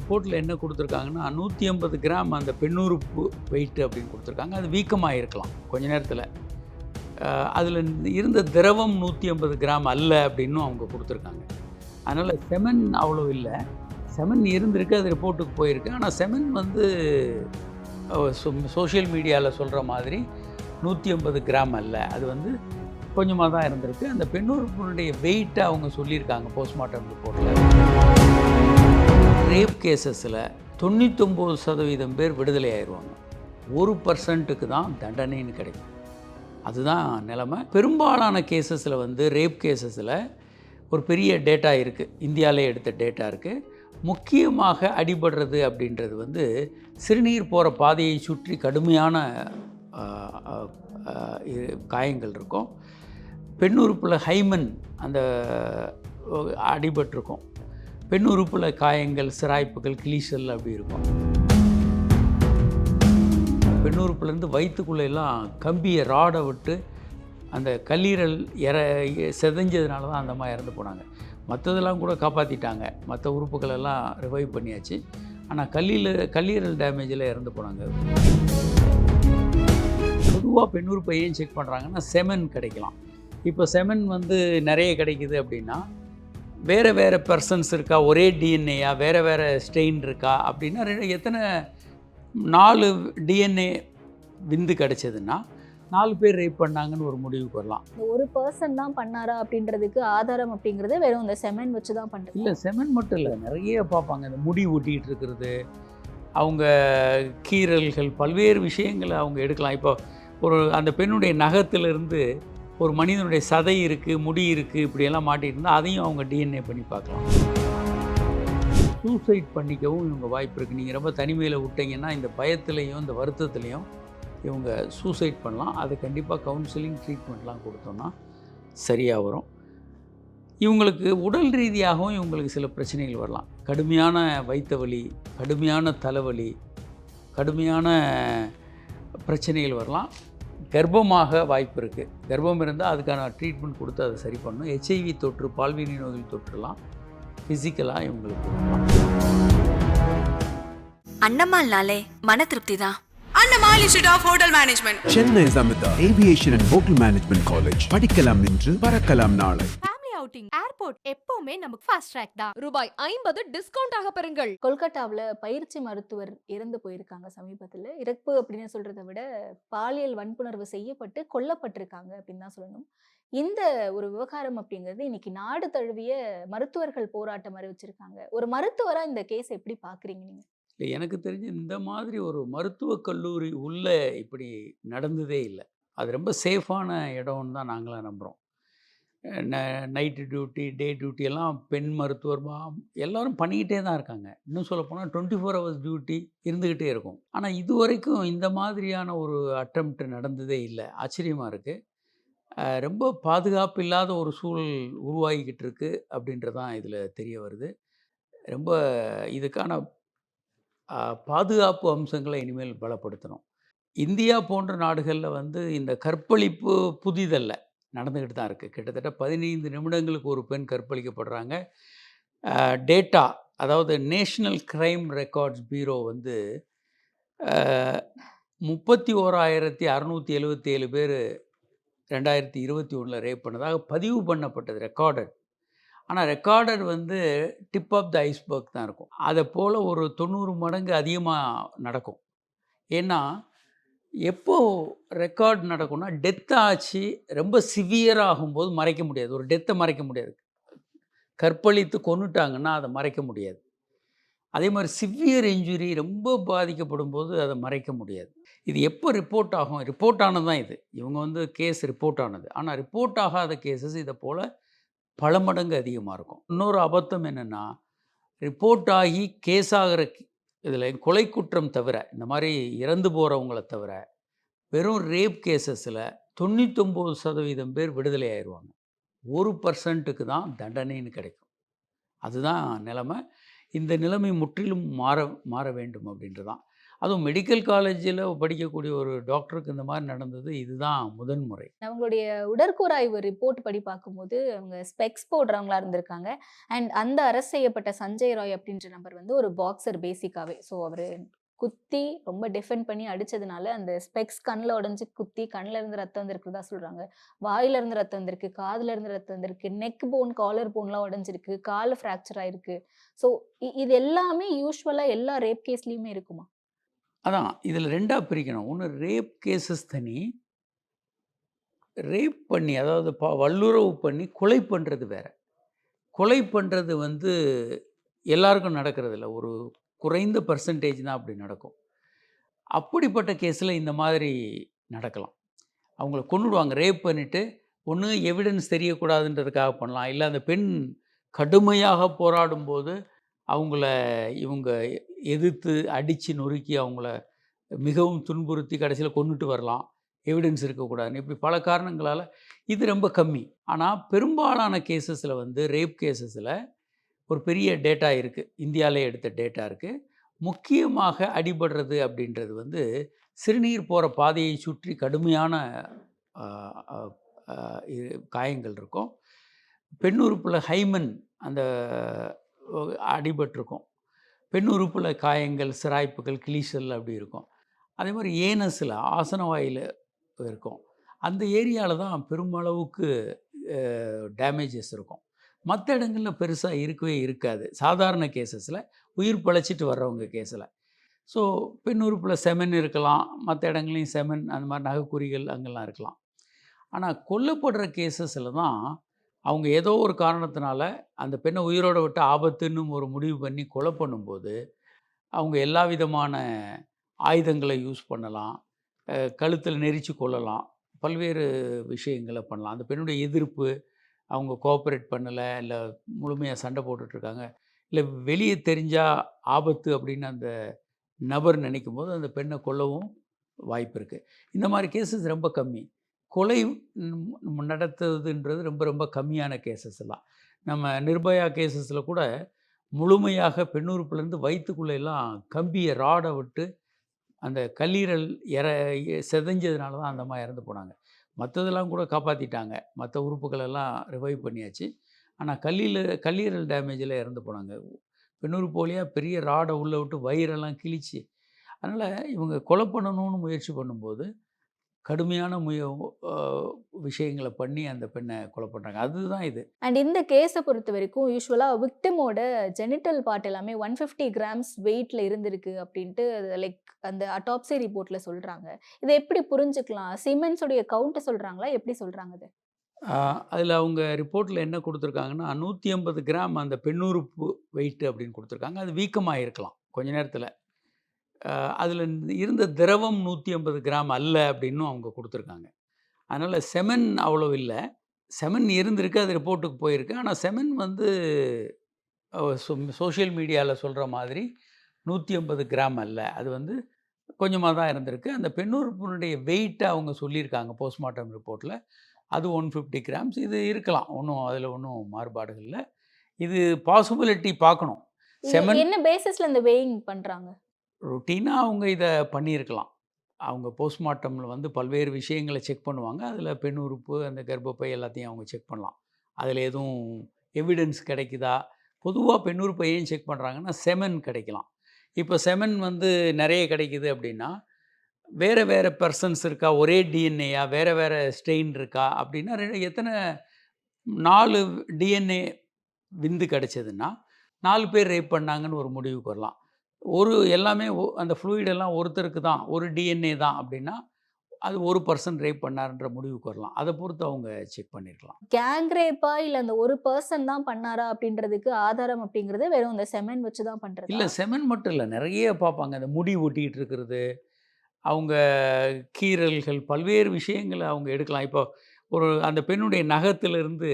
ரிப்போர்ட்டில் என்ன கொடுத்துருக்காங்கன்னா நூற்றி ஐம்பது கிராம் அந்த பெண்ணுறுப்பு வெயிட் அப்படின்னு கொடுத்துருக்காங்க. அது வீக்கமாக இருக்கலாம் கொஞ்ச நேரத்தில். அதில் இருந்த திரவம் நூற்றி ஐம்பது கிராம் அல்ல அப்படின்னும் அவங்க கொடுத்துருக்காங்க. அதனால் செமன் அவ்வளோ இல்லை. செமன் இருந்திருக்கு அது ரிப்போர்ட்டுக்கு போயிருக்கு. ஆனால் செமன் வந்து சோஷியல் மீடியாவில் சொல்கிற மாதிரி நூற்றி ஐம்பது கிராம் அல்ல. அது வந்து கொஞ்சமாக தான் இருந்திருக்கு. அந்த பெண்ணுறுப்பினுடைய வெயிட்டை அவங்க சொல்லியிருக்காங்க போஸ்ட்மார்ட்டம் ரிப்போர்ட்டில் ரேப் கேசஸில் தொண்ணூத்தொம்பது சதவீதம் பேர் விடுதலை ஆயிடுவாங்க ஒரு பர்சன்ட்டுக்கு தான் தண்டனைன்னு கிடைக்கும். அதுதான் நிலமை. பெரும்பாலான கேசஸில் வந்து ரேப் கேசஸில் ஒரு பெரிய டேட்டா இருக்குது இந்தியாவிலே எடுத்த டேட்டா இருக்குது முக்கியமாக அடிபடுறது அப்படின்றது வந்து சிறுநீர் போகிற பாதையை சுற்றி கடுமையான இது- காயங்கள் இருக்கும். பெண் உறுப்பில் ஹைமன் அந்த அடிபட்டிருக்கும். பெண் உறுப்பில் காயங்கள் சிராய்ப்புகள் கிளீசல் அப்படி இருக்கும். பெண் உறுப்புலேருந்து வயிற்றுக்குள்ளெல்லாம் கம்பியை ராடை விட்டு அந்த கல்லீரல் இற செதஞ்சதுனால தான் அந்த மாதிரி இறந்து போனாங்க. மற்றதெல்லாம் கூட காப்பாற்றிட்டாங்க மற்ற உறுப்புகள் எல்லாம் ரிவைவ் பண்ணியாச்சு. ஆனால் கல்லீரல் கல்லீரல் டேமேஜில் இறந்து போனாங்க. பொதுவாக பெண் உறுப்பை ஏன் செக் பண்ணுறாங்கன்னா செமன் கிடைக்கலாம். இப்போ செமன் வந்து நிறைய கிடைக்குது அப்படின்னா வேறு வேறு பர்சன்ஸ் இருக்கா? ஒரே டிஎன்ஏயா வேறு வேறு ஸ்டெயின் இருக்கா? அப்படின்னா எத்தனை நாலு டிஎன்ஏ விந்து கிடைச்சதுன்னா நாலு பேர் ரேப் பண்ணாங்கன்னு ஒரு முடிவுக்கு வரலாம். ஒரு பர்சன் தான் பண்ணாரா அப்படின்றதுக்கு ஆதாரம் அப்படிங்கிறது வெறும் இந்த செமன் வச்சு தான் பண்றது. இல்லை செமன் மட்டும் இல்லை. நிறைய பார்ப்பாங்க. இந்த முடி ஒட்டிகிட்டு இருக்கிறது அவங்க கீறல்கள் பல்வேறு விஷயங்களை அவங்க எடுக்கலாம். இப்போ ஒரு அந்த பெண்ணுடைய நகத்திலிருந்து ஒரு மனிதனுடைய சதை இருக்குது முடி இருக்குது இப்படியெல்லாம் மாட்டிகிட்டு இருந்தால் அதையும் அவங்க டிஎன்ஏ பண்ணி பார்க்கலாம். சூசைட் பண்ணிக்கவும் இவங்க வாய்ப்பு இருக்குது நீங்கள் ரொம்ப தனிமையில் விட்டீங்கன்னா இந்த பயத்துலேயும் இந்த வருத்தத்துலேயும் இவங்க சூசைட் பண்ணலாம். அது கண்டிப்பாக கவுன்சிலிங் ட்ரீட்மெண்ட்லாம் கொடுத்தோம்னா சரியாக வரும். இவங்களுக்கு உடல் ரீதியாகவும் இவங்களுக்கு சில பிரச்சனைகள் வரலாம். கடுமையான வயிற்று வலி கடுமையான தலைவலி கடுமையான பிரச்சனைகள் வரலாம். கர்ப்பமாக வாய்ப்பு இருக்குது கர்ப்பம் இருந்தால் அதுக்கான ட்ரீட்மெண்ட் கொடுத்து அதை சரி பண்ணணும். ஹெச்ஐவி தொற்று பால்வினை நோய்கள் தொற்றுலாம் ஃபிசிக்கலாக இவங்களுக்கு அண்ணம்மாள்னாலே மன திருப்தி தான் Annamal institute of hotel management Chennai Samitha aviation and hotel management college படிக்கலாம் இன்று பறக்கலாம் நாளை. அவுட்டிங் ஏர்போர்ட் எப்பவுமே நமக்கு ஃபாஸ்ட் ட்ராக் தான். ரூபாய் ஐம்பது டிஸ்கவுண்ட் ஆக பெறுங்கள். கொல்கட்டாவில் பயிற்சி மருத்துவர் இறந்து போயிருக்காங்க சமீபத்தில். இறப்பு அப்படின்னு சொல்றதை விட பாலியல் வன்புணர்வு செய்யப்பட்டு கொல்லப்பட்டிருக்காங்க அப்படின்னு தான் சொல்லணும். இந்த ஒரு விவகாரம் அப்படிங்கிறது இன்னைக்கு நாடு தழுவிய மருத்துவர்கள் போராட்டம் அறிவிச்சிருக்காங்க ஒரு மருத்துவரா இந்த கேஸ் எப்படி பாக்குறீங்க நீங்க? இல்லை எனக்கு தெரிஞ்சு இந்த மாதிரி ஒரு மருத்துவக் கல்லூரி உள்ளே இப்படி நடந்ததே இல்லை. அது ரொம்ப சேஃபான இடம்னு தான் நாங்களாம் நம்புகிறோம் நைட்டு டியூட்டி டே டியூட்டி எல்லாம் பெண் மருத்துவர் மா- பண்ணிக்கிட்டே தான் இருக்காங்க. இன்னும் சொல்லப்போனால் டுவெண்ட்டி ஃபோர் ஹவர்ஸ் டியூட்டி இருந்துக்கிட்டே இருக்கும். ஆனால் இது வரைக்கும் இந்த மாதிரியான ஒரு அட்டம்ப்ட் நடந்ததே இல்லை. ஆச்சரியமாக இருக்குது ரொம்ப பாதுகாப்பு இல்லாத ஒரு சூழல் உருவாகிக்கிட்டு இருக்கு அப்படின்றதான் இதில் தெரிய வருது. ரொம்ப இதுக்கான பாதுகாப்பு அம்சங்களை இனிமேல் பலப்படுத்தணும். இந்தியா போன்ற நாடுகளில் வந்து இந்த கற்பழிப்பு புதிதல்ல. நடந்துக்கிட்டு தான் இருக்குது கிட்டத்தட்ட பதினைந்து நிமிடங்களுக்கு ஒரு பெண் கற்பழிக்கப்படுறாங்க. டேட்டா அதாவது நேஷ்னல் கிரைம் ரெக்கார்ட்ஸ் பீரோ வந்து முப்பத்தி ஓராயிரத்தி அறநூற்றி எழுபத்தி ஏழு பேர் ரெண்டாயிரத்தி இருபத்தி ஒன்றில் ரேப் பண்ணதாக பதிவு பண்ணப்பட்டது ரெக்கார்டட். ஆனால் ரெக்கார்டட் வந்து டிப் ஆஃப் த ஐஸ்பர்க் தான் இருக்கும். அதை போல் ஒரு தொண்ணூறு மடங்கு அதிகமாக நடக்கும். ஏன்னா எப்போது ரெக்கார்ட் நடக்கும்னா டெத் ஆச்சு ரொம்ப சிவியராக ஆகும்போது மறைக்க முடியாது. ஒரு டெத்தை மறைக்க முடியாது. கற்பழித்து கொன்னுட்டாங்கன்னா அதை மறைக்க முடியாது. அதே மாதிரி சிவியர் இன்ஜுரி ரொம்ப பாதிக்கப்படும் போது அதை மறைக்க முடியாது. இது எப்போ ரிப்போர்ட் ஆகும்? ரிப்போர்ட் ஆனது தான் இது. இவங்க வந்து கேஸ் ரிப்போர்ட் ஆனது. ஆனால் ரிப்போர்ட் ஆகாத கேசஸ் இதை போல் பல மடங்கு அதிகமாக இருக்கும். இன்னொரு அபத்தம் என்னென்னா ரிப்போர்ட் ஆகி கேஸ் ஆகிற இதில் கொலை குற்றம் தவிர இந்த மாதிரி இறந்து போகிறவங்கள தவிர வெறும் ரேப் கேசஸில் தொண்ணூத்தொம்பது சதவீதம் பேர் விடுதலை ஆயிடுவாங்க ஒரு பர்சன்ட்டுக்கு தான் தண்டனைன்னு கிடைக்கும். அதுதான் நிலைமை. இந்த நிலைமை முற்றிலும் மாற மாற வேண்டும் அப்படின்றதான் அதுவும் மெடிக்கல் காலேஜில் படிக்கக்கூடிய ஒரு டாக்டருக்கு இந்த மாதிரி நடந்தது. இதுதான் முதன் முறை. அவங்களுடைய உடற்கூறாய்வு ரிப்போர்ட் படி பார்க்கும்போது அவங்க ஸ்பெக்ஸ் போடுறவங்களா இருந்திருக்காங்க. அண்ட் அந்த அரெஸ்ட் செய்யப்பட்ட சஞ்சய் ராய் அப்படின்ற நபர் வந்து ஒரு பாக்ஸர் பேசிக்காவே. ஸோ அவர் குத்தி ரொம்ப டிஃபெண்ட் பண்ணி அடிச்சதுனால அந்த ஸ்பெக்ஸ் கண்ணில் உடஞ்சி குத்தி கண்ணில் இருந்து ரத்தம் வந்திருக்குதா சொல்கிறாங்க வாயில இருந்து ரத்தம் வந்திருக்கு காதுல இருந்து ரத்தம் வந்திருக்கு நெக் போன் காலர் போன்லாம் உடஞ்சிருக்கு கால் ஃப்ராக்சர் ஆயிருக்கு. ஸோ இது எல்லாமே யூஸ்வலாக எல்லா ரேப் கேஸ்லேயுமே இருக்குமா? அதான் இதில் ரெண்டாக பிரிக்கணும். ஒன்று ரேப் கேசஸ் தனி ரேப் பண்ணி அதாவது ப வல்லுறவு பண்ணி கொலை பண்ணுறது வேற. கொலை பண்ணுறது வந்து எல்லாருக்கும் நடக்கிறதில்ல. ஒரு குறைந்த பர்சன்டேஜ் தான் அப்படி நடக்கும். அப்படிப்பட்ட கேஸில் இந்த மாதிரி நடக்கலாம். அவங்கள கொண்டுடுவாங்க ரேப் பண்ணிவிட்டு ஒன்று எவிடன்ஸ் தெரியக்கூடாதுன்றதுக்காக பண்ணலாம். இல்லை அந்த பெண் கடுமையாக போராடும்போது அவங்கள இவங்க எதிர்த்து அடித்து நொறுக்கி அவங்கள மிகவும் துன்புறுத்தி கடைசியில் கொண்டுட்டு வரலாம். எவிடன்ஸ் இருக்கக்கூடாதுன்னு. இப்படி பல காரணங்களால் இது ரொம்ப கம்மி. ஆனால் பெரும்பாலான கேசஸில் வந்து ரேப் கேசஸில் ஒரு பெரிய டேட்டா இருக்குது இந்தியாவிலே எடுத்த டேட்டா இருக்குது முக்கியமாக அடிபடுறது அப்படின்றது வந்து சிறுநீர் போகிற பாதையை சுற்றி கடுமையான இது காயங்கள் இருக்கும். பெண் உறுப்பில் ஹைமன் அந்த அடிபட்டிருக்கும். பெண் உறுப்பில் காயங்கள் சிராய்ப்புகள் கிளீசல் அப்படி இருக்கும். அதே மாதிரி ஏனஸில் ஆசன வாயில் இருக்கும். அந்த ஏரியாவில் தான் பெருமளவுக்கு டேமேஜஸ் இருக்கும். மற்ற இடங்களில் பெருசாக இருக்கவே இருக்காது. சாதாரண கேசஸில் உயிர் பிழைச்சிட்டு வர்றவங்க கேஸில் ஸோ பெண் உறுப்பில் செமன் இருக்கலாம். மற்ற இடங்களையும் செமன் அந்த மாதிரி நகைக்குறிகள் அங்கெல்லாம் இருக்கலாம். ஆனால் கொல்லப்படுற கேசஸில் தான் அவங்க ஏதோ ஒரு காரணத்தினால அந்த பெண்ணை உயிரோட விட்டு ஆபத்துன்னு ஒரு முடிவு பண்ணி கொலை பண்ணும்போது அவங்க எல்லா விதமான ஆயுதங்களை யூஸ் பண்ணலாம் கழுத்தில் நெரிச்சு கொள்ளலாம் பல்வேறு விஷயங்களை பண்ணலாம். அந்த பெண்ணுடைய எதிர்ப்பு அவங்க கோஆப்ரேட் பண்ணலை இல்லை முழுமையாக சண்டை போட்டுட்ருக்காங்க இல்லை வெளியே தெரிஞ்சால் ஆபத்து அப்படின்னு அந்த நபர் நினைக்கும் போது அந்த பெண்ணை கொல்லவும் வாய்ப்பு இருக்குது இந்த மாதிரி கேசஸ் ரொம்ப கம்மி. கொலை நடத்துறதுன்றது ரொம்ப ரொம்ப கம்மியான கேசஸ் எல்லாம். நம்ம நிர்பயா கேசஸில் கூட முழுமையாக பெண்ணுறுப்புலேருந்து வயிற்றுக்குள்ளே எல்லாம் கம்பியை ராடை விட்டு அந்த கல்லீரல் இற செதஞ்சதுனால தான் அந்த மாதிரி இறந்து போனாங்க. மற்றதெல்லாம் கூட காப்பாற்றிட்டாங்க மற்ற உறுப்புகள் எல்லாம் ரிவைவ் பண்ணியாச்சு. ஆனால் கல்லீரல் கல்லீரல் டேமேஜில் இறந்து போனாங்க. பெண்ணூர் போலியாக பெரிய ராடை உள்ளே விட்டு வயிறெல்லாம் கிழிச்சு. அதனால் இவங்க கொலை பண்ணணும்னு முயற்சி பண்ணும்போது கடுமையான முய விஷயங்களை பண்ணி அந்த பெண்ணை கொலை பண்ணுறாங்க அதுதான் இது. அண்ட் இந்த கேஸை பொறுத்த வரைக்கும் யூஸ்வலாக விக்டிமோட ஜெனிட்டல் பார்ட் எல்லாமே ஒன் ஃபிஃப்டி கிராம்ஸ் வெயிட்டில் இருந்திருக்கு அப்படின்ட்டு லைக் அந்த அட்டாப்சி ரிப்போர்ட்டில் சொல்கிறாங்க இதை எப்படி புரிஞ்சுக்கலாம்? சிமெண்ட்ஸோடைய கவுண்ட்டை சொல்கிறாங்களா எப்படி சொல்கிறாங்க இது? அதில் அவங்க ரிப்போர்ட்டில் என்ன கொடுத்துருக்காங்கன்னா நூற்றி ஐம்பது கிராம் அந்த பெண்ணுறுப்பு வெயிட் அப்படின்னு கொடுத்துருக்காங்க. அது வீக்கமாக இருக்கலாம் கொஞ்ச நேரத்தில். அதில் இருந்த திரவம் நூற்றி ஐம்பது கிராம் அல்ல அப்படின்னும் அவங்க கொடுத்துருக்காங்க. அதனால் செமன் அவ்வளோ இல்லை. செமன் இருந்திருக்கு அது ரிப்போர்ட்டுக்கு போயிருக்கு. ஆனால் செமன் வந்து சோஷியல் மீடியாவில் சொல்கிற மாதிரி நூற்றி ஐம்பது கிராம் அல்ல. அது வந்து கொஞ்சமாக தான் இருந்திருக்கு. அந்த பெண்ணுறுப்பினுடைய வெயிட்டை அவங்க சொல்லியிருக்காங்க போஸ்ட்மார்ட்டம் ரிப்போர்ட்டில் அது ஒன் ஃபிஃப்டி கிராம்ஸ். இது இருக்கலாம். ஒன்றும் அதில் ஒன்றும் மாறுபாடுகள் இல்லை. இது பாசிபிலிட்டி பார்க்கணும் செமன் என்ன பேசிஸ்ல இந்த வெயிங் பண்ணுறாங்க ரொட்டீனாக அவங்க இதை பண்ணியிருக்கலாம். அவங்க போஸ்ட்மார்ட்டமில் வந்து பல்வேறு விஷயங்களை செக் பண்ணுவாங்க. அதில் பெண் உறுப்பு அந்த கர்ப்பப்பை எல்லாத்தையும் அவங்க செக் பண்ணலாம். அதில் எதுவும் எவிடன்ஸ் கிடைக்குதா? பொதுவாக பெண் உறுப்பை ஏன் செக் பண்ணுறாங்கன்னா செமன் கிடைக்கலாம். இப்போ செமன் வந்து நிறைய கிடைக்குது அப்படின்னா வேறு வேறு பர்சன்ஸ் இருக்கா? ஒரே டிஎன்ஏயா வேறு வேறு ஸ்ட்ரெயின் இருக்கா? அப்படின்னா எத்தனை நாலு டிஎன்ஏ விந்து கிடைச்சதுன்னா நாலு பேர் ரேப் பண்ணாங்கன்னு ஒரு முடிவுக்கு வரலாம். ஒரு எல்லாமே அந்த எல்லாம் ஒருத்தருக்கு தான் ஒரு டிஎன்ஏ தான் அப்படின்னா அது ஒரு பர்சன் ரேப் பண்ணாருன்ற முடிவுக்கு வரலாம். அதை பொறுத்து அவங்க செக் பண்ணியிருக்கலாம் கேங் ரேப்பா இல்லை அந்த ஒரு பர்சன் தான் பண்ணாரா அப்படின்றதுக்கு ஆதாரம் அப்படிங்கிறது வெறும் இந்த செமன் வச்சு தான் பண்ணுறது இல்லை செமன் மட்டும் இல்லை. நிறைய பார்ப்பாங்க. அந்த முடி ஒட்டிக்கிட்டு இருக்கிறது அவங்க கீறல்கள் பல்வேறு விஷயங்களை அவங்க எடுக்கலாம். இப்போ ஒரு அந்த பெண்ணுடைய நகத்திலிருந்து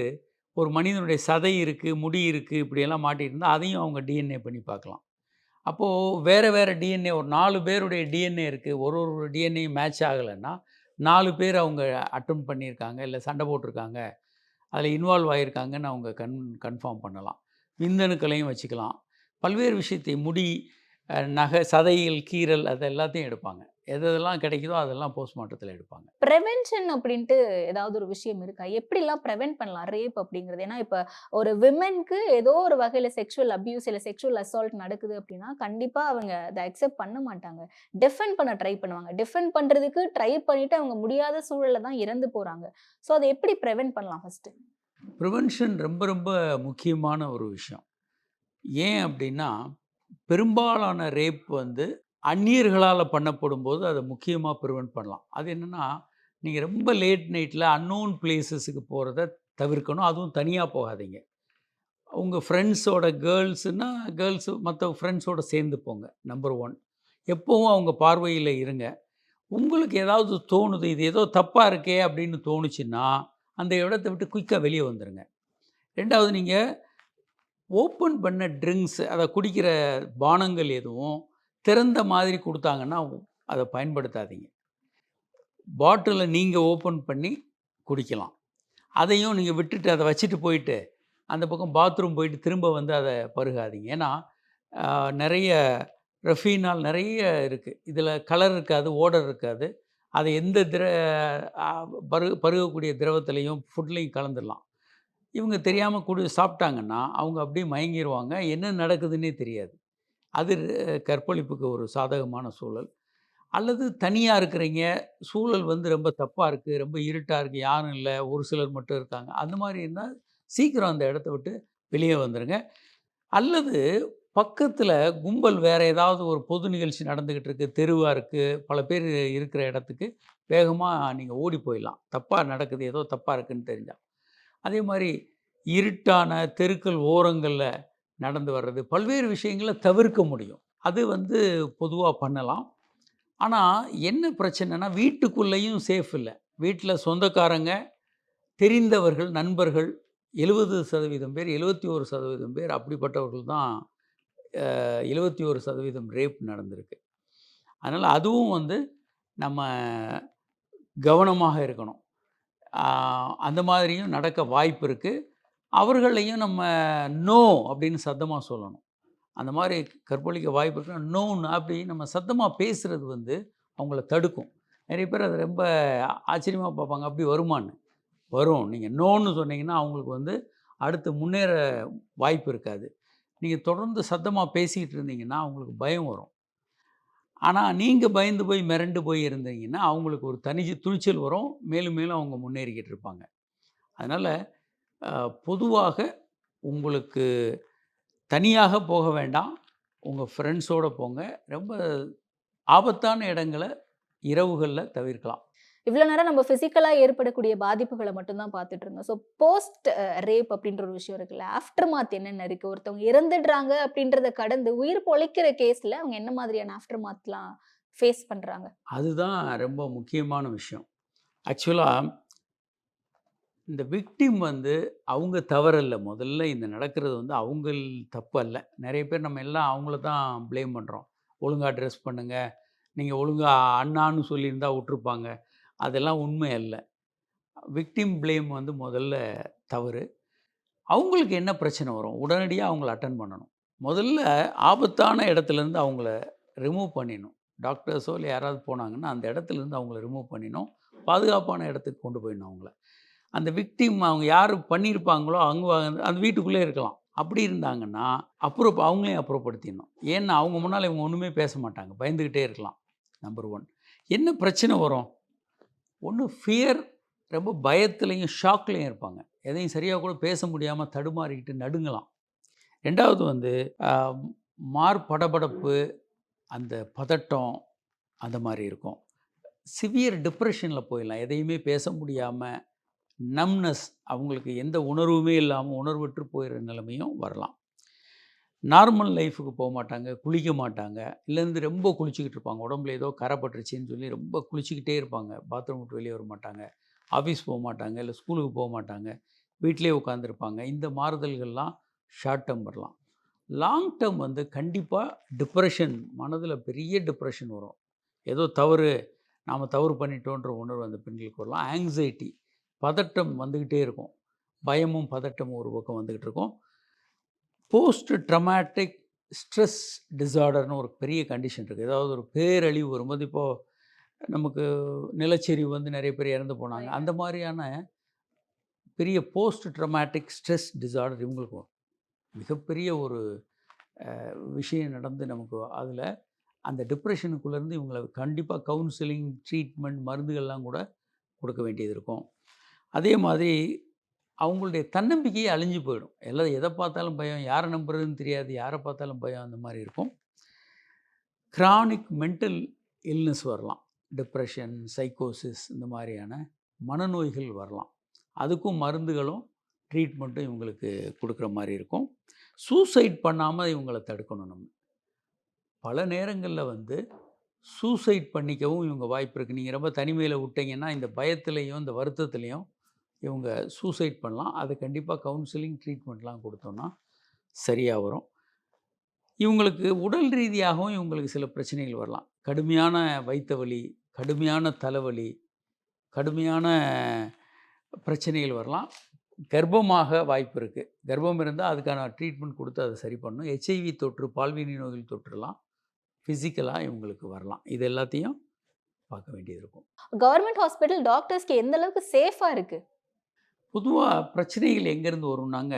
ஒரு மனிதனுடைய சதை இருக்குது முடி இருக்குது இப்படியெல்லாம் மாட்டிட்டு இருந்தால் அதையும் அவங்க டிஎன்ஏ பண்ணி பார்க்கலாம். அப்போது வேறு வேறு டிஎன்ஏ ஒரு நாலு பேருடைய டிஎன்ஏ இருக்குது ஒரு ஒரு டிஎன்ஏ மேட்ச் ஆகலைன்னா நாலு பேர் அவங்க அட்டன் பண்ணியிருக்காங்க இல்லை சண்டை போட்டிருக்காங்க அதில் இன்வால்வ் ஆகியிருக்காங்கன்னு அவங்க கன் கன்ஃபார்ம் பண்ணலாம். விந்தணுக்களையும் வச்சுக்கலாம். பல்வேறு விஷயத்தை முடி நகை சதைகள் கீறல் அது எல்லாத்தையும் எடுப்பாங்க. எது எதெல்லாம் கிடைக்குதோ அதெல்லாம் போஸ்ட்மார்ட்டத்தில் எடுப்பாங்க. ப்ரெவென்ஷன் அப்படின்ட்டு ஏதாவது ஒரு விஷயம் இருக்கா? எப்படிலாம் ப்ரெவென்ட் பண்ணலாம்? ரேப் அப்படிங்கிறது. ஏன்னா இப்போ ஒரு விமென்க்கு ஏதோ ஒரு வகையில் செக்ஷுவல் அபியூஸ் இல்லை செக்ஷுவல் அசால்ட் நடக்குது அப்படின்னா கண்டிப்பாக அவங்க அதை அக்செப்ட் பண்ண மாட்டாங்க. டிஃபெண்ட் பண்ண ட்ரை பண்ணுவாங்க. டிஃபெண்ட் பண்ணுறதுக்கு ட்ரை பண்ணிட்டு அவங்க முடியாத சூழல்ல தான் இறந்து போகிறாங்க ஸோ அதை எப்படி ப்ரெவென்ட் பண்ணலாம் ஃபர்ஸ்ட் ப்ரிவென்ஷன் ரொம்ப ரொம்ப முக்கியமான ஒரு விஷயம். ஏன் அப்படின்னா பெரும்பாலான ரேப் வந்து அந்நியர்களால் பண்ணப்படும் போது அதை முக்கியமாக ப்ரிவெண்ட் பண்ணலாம். அது என்னென்னா நீங்கள் ரொம்ப லேட் நைட்டில் அன்னோன் பிளேசஸுக்கு போகிறத தவிர்க்கணும். அதுவும் தனியாக போகாதீங்க. உங்கள் ஃப்ரெண்ட்ஸோட கேர்ள்ஸுன்னா கேர்ள்ஸு மற்ற ஃப்ரெண்ட்ஸோட சேர்ந்து போங்க நம்பர் ஒன் எப்போவும் அவங்க பார்வையில் இருங்க. உங்களுக்கு ஏதாவது தோணுது இது ஏதோ தப்பாக இருக்கே அப்படின்னு தோணுச்சுன்னா அந்த இடத்த விட்டு குயிக்காக வெளியே வந்துடுங்க ரெண்டாவது நீங்கள் ஓப்பன் பண்ண ட்ரிங்க்ஸ் அதை குடிக்கிற பானங்கள் எதுவும் திறந்த மாதிரி கொடுத்தாங்கன்னா அதை பயன்படுத்தாதீங்க. பாட்டிலை நீங்கள் ஓப்பன் பண்ணி குடிக்கலாம். அதையும் நீங்கள் விட்டுட்டு அதை வச்சுட்டு போயிட்டு அந்த பக்கம் பாத்ரூம் போயிட்டு திரும்ப வந்து அதை பருகாதீங்க. ஏன்னா நிறைய ரெஃபீனால் நிறைய இருக்குது இதில் கலர் இருக்காது ஓடர் இருக்காது. அதை எந்த திர பருக பரு பருகக்கூடிய திரவத்துலேயும் ஃபுட்லேயும் கலந்துடலாம். இவங்க தெரியாமல் குடி சாப்பிட்டாங்கன்னா அவங்க அப்படியே மயங்கிடுவாங்க என்ன நடக்குதுன்னே தெரியாது. அது கற்பழிப்புக்கு ஒரு சாதகமான சூழல். அல்லது தனியாக இருக்கிறீங்க சூழல் வந்து ரொம்ப தப்பாக இருக்குது ரொம்ப இருட்டாக இருக்குது யாரும் இல்லை ஒரு சிலர் மட்டும் இருக்காங்க. அந்த மாதிரி இருந்தால் சீக்கிரம் அந்த இடத்த விட்டு வெளியே வந்துடுங்க அல்லது பக்கத்தில் கும்பல் வேறு ஏதாவது ஒரு பொது நிகழ்ச்சி நடந்துக்கிட்டு இருக்குது தெருவாக இருக்குது பல பேர் இருக்கிற இடத்துக்கு வேகமாக நீங்கள் ஓடி போயிடலாம். தப்பாக நடக்குது ஏதோ தப்பாக இருக்குதுன்னு தெரிஞ்சால் அதே மாதிரி இருட்டான தெருக்கள் ஓரங்களில் நடந்து வர்றது. பல்வேறு விஷயங்களை தவிர்க்க முடியும். அது வந்து பொதுவாக பண்ணலாம். ஆனால் என்ன பிரச்சனைனா வீட்டுக்குள்ளேயும் சேஃப் இல்லை. வீட்டில் சொந்தக்காரங்க தெரிந்தவர்கள் நண்பர்கள் எழுபது சதவீதம் பேர் எழுபத்தி ஒரு சதவீதம் பேர் அப்படிப்பட்டவர்கள் தான் எழுபத்தி ஒரு சதவீதம் ரேப் நடந்திருக்கு. அதனால் அதுவும் வந்து நம்ம கவனமாக இருக்கணும். அந்த மாதிரியும் நடக்க வாய்ப்பு இருக்குது அவர்களையும் நம்ம நோ அப்படின்னு சத்தமாக சொல்லணும். அந்த மாதிரி கற்பழிக்க வாய்ப்பு இருக்குன்னா நோன்னு அப்படி நம்ம சத்தமாக பேசுகிறது வந்து அவங்கள தடுக்கும். நிறைய பேர் அது ரொம்ப ஆச்சரியமாக பார்ப்பாங்க அப்படி வருமான்னு? வரும். நீங்கள் நோன்னு சொன்னீங்கன்னா அவங்களுக்கு வந்து அடுத்து முன்னேற வாய்ப்பு இருக்காது. நீங்கள் தொடர்ந்து சத்தமாக பேசிக்கிட்டு இருந்தீங்கன்னா அவங்களுக்கு பயம் வரும். ஆனால் நீங்கள் பயந்து போய் மிரண்டு போய் இருந்தீங்கன்னா அவங்களுக்கு ஒரு தனிச்சு துணிச்சல் வரும். மேலும் மேலும் அவங்க முன்னேறிக்கிட்டு இருப்பாங்க. அதனால் பொதுவாக உங்களுக்கு தனியாக போக வேண்டாம். உங்கள் ஃப்ரெண்ட்ஸோடு போங்க. ரொம்ப ஆபத்தான இடங்களை இரவுகளில் தவிர்க்கலாம். இவ்வளோ நேரம் நம்ம ஃபிசிக்கலாக ஏற்படக்கூடிய பாதிப்புகளை மட்டும்தான் பார்த்துட்டு இருந்தோம். ஸோ போஸ்ட் ரேப் அப்படின்ற ஒரு விஷயம் இருக்குல்ல ஆஃப்டர் மாத் என்னென்ன இருக்குது ஒருத்தவங்க இறந்துடுறாங்க அப்படின்றத கடந்து உயிர் பொழைக்கிற கேஸில் அவங்க என்ன மாதிரியான ஆஃப்டர் மாத்லாம் ஃபேஸ் பண்ணுறாங்க அதுதான் ரொம்ப முக்கியமான விஷயம். ஆக்சுவலாக இந்த விக்டிம் வந்து அவங்க தவறல்ல. முதல்ல இந்த நடக்கிறது வந்து அவங்க தப்பு அல்ல நிறைய பேர் நம்ம எல்லாம் அவங்கள தான் ப்ளேம் பண்ணுறோம் ஒழுங்காக ட்ரெஸ் பண்ணுங்கள் நீங்கள் ஒழுங்காக அண்ணான்னு சொல்லியிருந்தா விட்டுருப்பாங்க. அதெல்லாம் உண்மை அல்ல. விக்டிம் ப்ளேம் வந்து முதல்ல தவறு. அவங்களுக்கு என்ன பிரச்சனை வரும்? உடனடியாக அவங்கள அட்டன் பண்ணணும். முதல்ல ஆபத்தான இடத்துலேருந்து அவங்கள ரிமூவ் பண்ணிடணும். டாக்டர்ஸோ இல்லை யாராவது போனாங்கன்னா அந்த இடத்துலேருந்து அவங்கள ரிமூவ் பண்ணிடணும். பாதுகாப்பான இடத்துக்கு கொண்டு போயிடணும் அவங்கள. அந்த விக்டிம் அவங்க யார் பண்ணியிருப்பாங்களோ அங்கே அந்த வீட்டுக்குள்ளே இருக்கலாம். அப்படி இருந்தாங்கன்னா அப்புறம் அவங்களையும் அப்புறப்படுத்திடணும். ஏன்னா அவங்க முன்னால் இவங்க ஒன்றுமே பேச மாட்டாங்க. பயந்துக்கிட்டே இருக்கலாம். நம்பர் ஒன் என்ன பிரச்சனை வரும்? ஒன்று ஃபியர் ரொம்ப பயத்துலேயும் ஷாக்லேயும் இருப்பாங்க. எதையும் சரியாக கூட பேச முடியாமல் தடுமாறிக்கிட்டு நடுங்கலாம். ரெண்டாவது வந்து மார்படபடப்பு அந்த பதட்டம் அந்த மாதிரி இருக்கும். சிவியர் டிப்ரெஷனில் போயிடலாம். எதையுமே பேச முடியாமல் நம்னஸ் அவங்களுக்கு எந்த உணர்வுமே இல்லாமல் உணர்வற்று போயிடுற நிலைமையும் வரலாம். நார்மல் லைஃபுக்கு போக மாட்டாங்க குளிக்க மாட்டாங்க. இல்லைருந்து ரொம்ப குளிச்சுக்கிட்டு இருப்பாங்க. உடம்புல ஏதோ கரை பட்டுருச்சின்னு சொல்லி ரொம்ப குளிச்சுக்கிட்டே இருப்பாங்க. பாத்ரூம் விட்டு வெளியே வர மாட்டாங்க ஆஃபீஸ் போக மாட்டாங்க. இல்லை ஸ்கூலுக்கு போக மாட்டாங்க. வீட்டிலே உட்காந்துருப்பாங்க. இந்த மாறுதல்கள்லாம் ஷார்ட் டேர்ம் வரலாம் லாங் டேர்ம் வந்து கண்டிப்பாக டிப்ரெஷன் மனதில் பெரிய டிப்ரெஷன் வரும். ஏதோ தவறு நாம் தவறு பண்ணிட்டோன்ற உணர்வு அந்த பெண்களுக்கு வரலாம். ஆங்ஸைட்டி பதட்டம் வந்துக்கிட்டே இருக்கும். பயமும் பதட்டமும் ஒரு பக்கம் வந்துக்கிட்டு இருக்கும். போஸ்ட் ட்ரமாட்டிக் ஸ்ட்ரெஸ் டிஸார்டர்னு ஒரு பெரிய கண்டிஷன் இருக்குது ஏதாவது ஒரு பேரழிவு வரும்போது இப்போது நமக்கு நிலச்சரிவு வந்து நிறைய பேர் இறந்து போனாங்க. அந்த மாதிரியான பெரிய போஸ்ட் ட்ரமாட்டிக் ஸ்ட்ரெஸ் டிஸார்டர் இவங்களுக்கு வரும். மிகப்பெரிய ஒரு விஷயம் நடந்து நமக்கு அதில் அந்த டிப்ரெஷனுக்குள்ளேருந்து இவங்களை கண்டிப்பாக கவுன்சிலிங் ட்ரீட்மெண்ட் மருந்துகள்லாம் கூட கொடுக்க வேண்டியது இருக்கும். அதே மாதிரி அவங்களுடைய தன்னம்பிக்கையே அழிஞ்சு போயிடும். எல்லாம் எதை பார்த்தாலும் பயம் யாரை நம்புறதுன்னு தெரியாது யாரை பார்த்தாலும் பயம் அந்த மாதிரி இருக்கும். கிரானிக் மென்டல் இல்னஸ் வரலாம். டிப்ரெஷன் சைக்கோசிஸ் இந்த மாதிரியான மனநோய்கள் வரலாம். அதுக்கும் மருந்துகளும் ட்ரீட்மெண்ட்டும் இவங்களுக்கு கொடுக்குற மாதிரி இருக்கும். சூசைட் பண்ணாமல் இவங்களை தடுக்கணும் நம்ம. பல நேரங்களில் வந்து சூசைட் பண்ணிக்கவும் இவங்க வாய்ப்பு இருக்குது நீங்கள் ரொம்ப தனிமையில் விட்டீங்கன்னா இந்த பயத்துலேயும் இந்த வருத்தத்துலேயும் இவங்க சூசைட் பண்ணலாம். அது கண்டிப்பாக கவுன்சிலிங் ட்ரீட்மெண்ட்லாம் கொடுத்தோன்னா சரியாக வரும். இவங்களுக்கு உடல் ரீதியாகவும் இவங்களுக்கு சில பிரச்சனைகள் வரலாம். கடுமையான வைத்த வலி கடுமையான தலைவலி கடுமையான பிரச்சனைகள் வரலாம். கர்ப்பமாக வாய்ப்பு இருக்குது கர்ப்பம் இருந்தால் அதுக்கான ட்ரீட்மெண்ட் கொடுத்து அதை சரி பண்ணணும். ஹெச்ஐவி தொற்று பால்வினை நோய்கள் தொற்றுலாம் ஃபிசிக்கலாக இவங்களுக்கு வரலாம். இது எல்லாத்தையும் பார்க்க வேண்டியது இருக்கும். கவர்மெண்ட் ஹாஸ்பிட்டல் டாக்டர்ஸ்க்கு எந்த அளவுக்கு சேஃபாக இருக்குது பொதுவாக பிரச்சனைகள் எங்கேருந்து வரும்னாங்க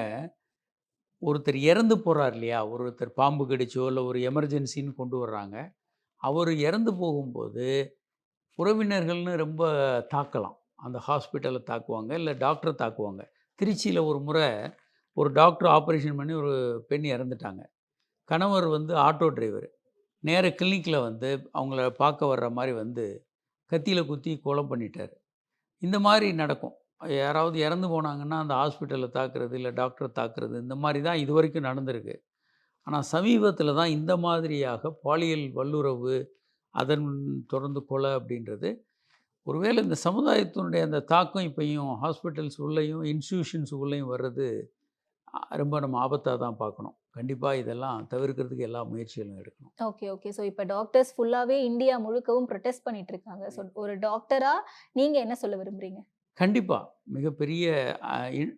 ஒருத்தர் இறந்து போகிறார் இல்லையா? ஒருத்தர் பாம்பு கடிச்சோ இல்லை ஒரு எமர்ஜென்சின்னு கொண்டு வர்றாங்க. அவர் இறந்து போகும்போது உறவினர்கள்னு ரொம்ப தாக்கலாம். அந்த ஹாஸ்பிட்டலை தாக்குவாங்க இல்லை டாக்டரை தாக்குவாங்க. திருச்சியில் ஒரு முறை ஒரு டாக்டர் ஆப்ரேஷன் பண்ணி ஒரு பெண் இறந்துட்டாங்க. கணவர் வந்து ஆட்டோ டிரைவர். நேர கிளினிக்கில் வந்து அவங்கள பார்க்க வர்ற மாதிரி வந்து கத்தியில் குத்தி கொலை பண்ணிட்டார். இந்த மாதிரி நடக்கும். யாராவது இறந்து போனாங்கன்னா அந்த ஹாஸ்பிட்டலில் தாக்குறது இல்லை டாக்டரை தாக்குறது இந்த மாதிரி தான் இது வரைக்கும் நடந்திருக்கு. ஆனால் சமீபத்தில் தான் இந்த மாதிரியாக பாலியல் வல்லுறவு அதன் தொடர்ந்து கொலை அப்படின்றது ஒருவேளை இந்த சமுதாயத்தினுடைய அந்த தாக்கம் இப்போயும் ஹாஸ்பிட்டல்ஸ் உள்ளேயும் இன்ஸ்டியூஷன்ஸ் உள்ளேயும் வர்றது ரொம்ப நம்ம ஆபத்தாக தான் பார்க்கணும். கண்டிப்பாக இதெல்லாம் தவிர்க்கிறதுக்கு எல்லா முயற்சிகளும் எடுக்கணும். Okay okay. ஸோ இப்போ டாக்டர்ஸ் ஃபுல்லாவே இந்தியா முழுக்கவும் ப்ரொடெஸ்ட் பண்ணிட்டு இருக்காங்க. ஸோ ஒரு டாக்டரா நீங்க என்ன சொல்ல விரும்புறீங்க? கண்டிப்பாக மிகப்பெரிய இன்-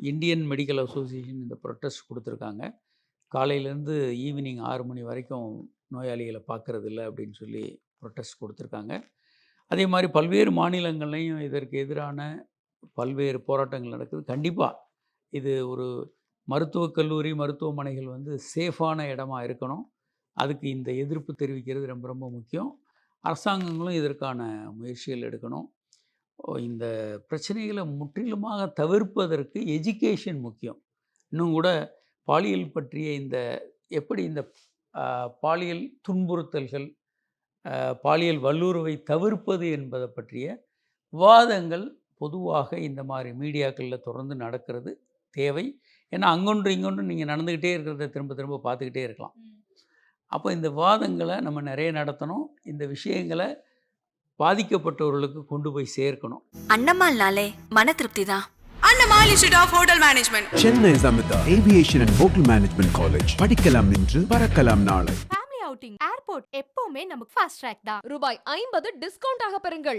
இந்தியன் மெடிக்கல் அசோசியேஷன் இந்த ப்ரொட்டஸ்ட் கொடுத்துருக்காங்க. காலையிலேருந்து ஈவினிங் ஆறு மணி வரைக்கும் நோயாளிகளை பார்க்குறது இல்லை அப்படின்னு சொல்லி ப்ரொட்டஸ்ட் கொடுத்துருக்காங்க. அதே மாதிரி பல்வேறு மாநிலங்கள்லையும் இதற்கு எதிரான பல்வேறு போராட்டங்கள் நடக்குது. கண்டிப்பாக இது ஒரு மருத்துவக் கல்லூரி மருத்துவமனைகள் வந்து சேஃபான இடமா இருக்கணும். அதுக்கு இந்த எதிர்ப்பு தெரிவிக்கிறது ரொம்ப ரொம்ப முக்கியம். அரசாங்கங்களும் இதற்கான முயற்சிகள் எடுக்கணும். இந்த பிரச்சனைகளை முற்றிலுமாக தவிர்ப்பதற்கு எஜுகேஷன் முக்கியம். இன்னும் கூட பாலியல் பற்றிய இந்த எப்படி இந்த பாலியல் துன்புறுத்தல்கள் பாலியல் வல்லுறவை தவிர்ப்பது என்பதை பற்றிய விவாதங்கள் பொதுவாக இந்த மாதிரி மீடியாக்களில் தொடர்ந்து நடக்கிறது தேவை. ஏன்னா அங்கொன்று இங்கொன்று நீங்கள் நடந்துக்கிட்டே இருக்கிறத திரும்ப திரும்ப பார்த்துக்கிட்டே இருக்கலாம். அப்போ இந்த விவாதங்களை நம்ம நிறைய நடத்தணும். இந்த விஷயங்களை பாதிக்கப்பட்டவர்களுக்கு கொண்டு போய் சேர்க்கணும். அண்ணம்மாள்னாலே மன திருப்தி தான் Annamal institute of hotel management Chennai Samitha aviation and hotel management college படிக்கலாம் இன்று பறக்கலாம் நாளை. ஃபேமிலி அவுட்டிங் ஏர்போர்ட் எப்பவுமே நமக்கு ஃபாஸ்ட் ட்ராக் தான். ரூபாய் ஐம்பது டிஸ்கவுண்ட் ஆக பெறுங்கள்.